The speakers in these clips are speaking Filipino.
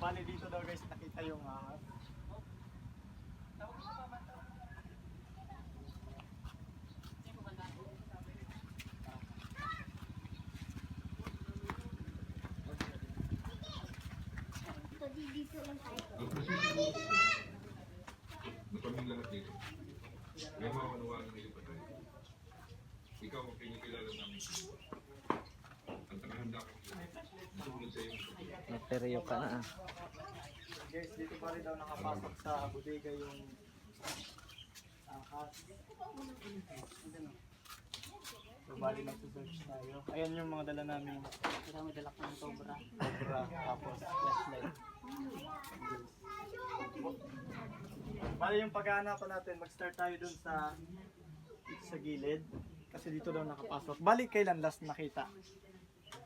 Bali dito daw guys nakita yung ah, uh, dito lang tayo. Kaming lahat dito. May mga manuwagan dito pa tayo. Ikaw ang kinikilala namin. Ang takahanda ka kila. Masunod sa iyo. Nateriyo ka na ah. Guys, dito pa rin daw nakapasok sa bodega yung ahas. So, bali nagsusearch tayo. Ayan yung mga dala namin. Ito may dalak ng sobra. Cobra, tapos flashlight. Bali yung paghahanapan natin, mag-start tayo dun sa sa gilid. Kasi dito daw nakapasok. Bali kailan last nakita?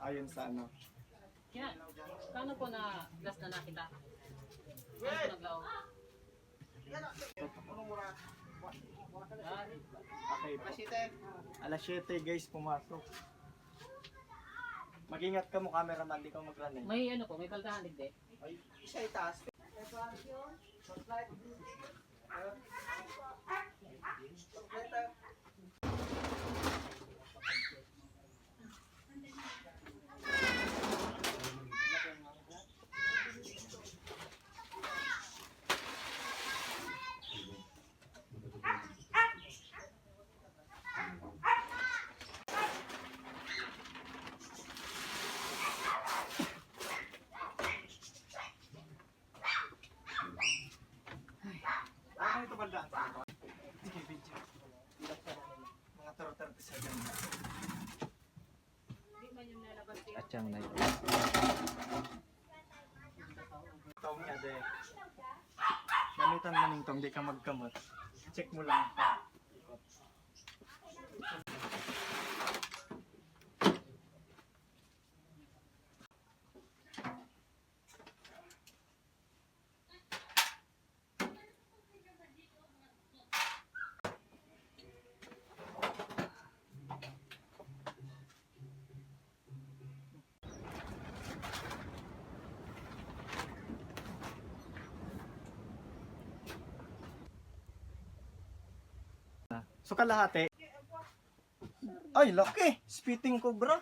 Ayon sa ano. Kaya, paano po na last na nakita? Paano po? Okay. Alas 7 guys, pumasok. Mag-ingat ka mo cameraman, di ka mag-run eh. May ano po, may paldahan digde. Isa itaas. Ano ito bandaan? Sige, video. Ilang pa namin. Mga 37 na. At siyang na Tong niya, de. Gamitan mo ning tong, di ka magkamot. Check mo lang pa. So kalahati. Ay, laki! Spitting cobra.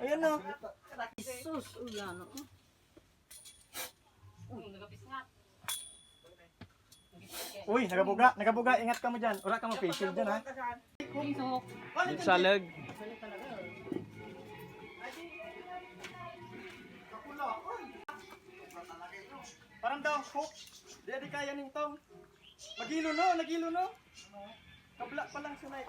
Ayan na. Sus, ulan. Uy, nagabuga, nagabuga. Ingat ka mo dyan. Ura ka mo face shield dyan ha. Pumisok. Dito sa leg. Balik talaga. Parang daw, hook. Di di kaya ning tong. Magilo no, nagilo no. Kabla pa lang sunay.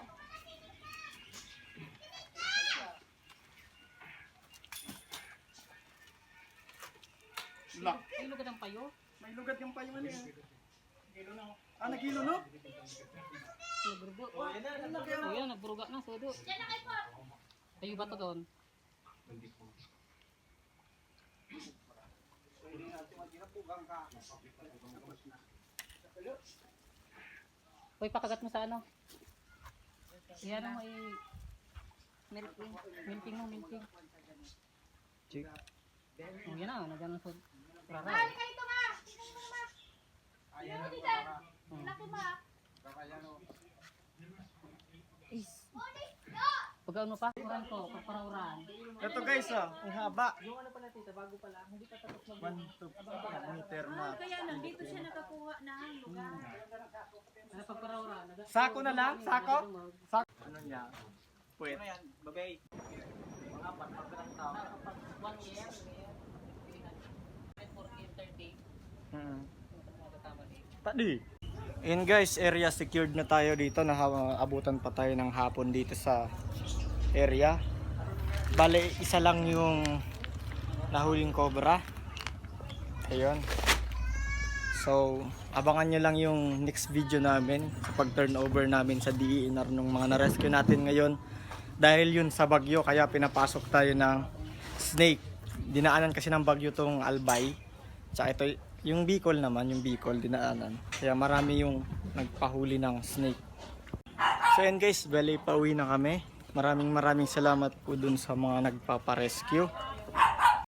Lak. Ay, lugad ang payo. May lugat yung payo niya. Nagilo no. Ah, nagilo no? Nagburugo. Oh, yan, nagburuga na, sodo. Payo ba to doon? Uy, pakagat mo sa ano? Yan ang may milking. Milking mo, milking. Chick. Oh, yan na, nagano sa rara. Is. Pag ano pa, kuran ko, paparauran. Ito guys ah, ang haba. Yung ano pala tita, bago pa lang, hindi pa tapos mag 1 meter na. Kaya nandito siya nakakuha ng lugar. Ano paparauran? Sako na lang, sako. Sako. Ano niya? Puwet. Ano yan? Bagay. Mga apat, pagkarang tao. One year, for entertain. Mm. Magkatama din. Tadi. In guys, area secured na tayo dito. Nakaabutan pa tayo ng hapon dito sa area. Bale, isa lang yung nahuling cobra. Ayun. So, abangan nyo lang yung next video namin sa pag-turnover namin sa DENR nung mga na-rescue natin ngayon. Dahil yun sa bagyo, kaya pinapasok tayo ng snake. Dinaanan kasi ng bagyo tong Albay. Tsaka ito, yung Bicol naman, yung Bicol dinaanan. Kaya marami yung nagpahuli ng snake. So yan guys, bali pauwi na kami. Maraming maraming salamat po dun sa mga nagpaparescue.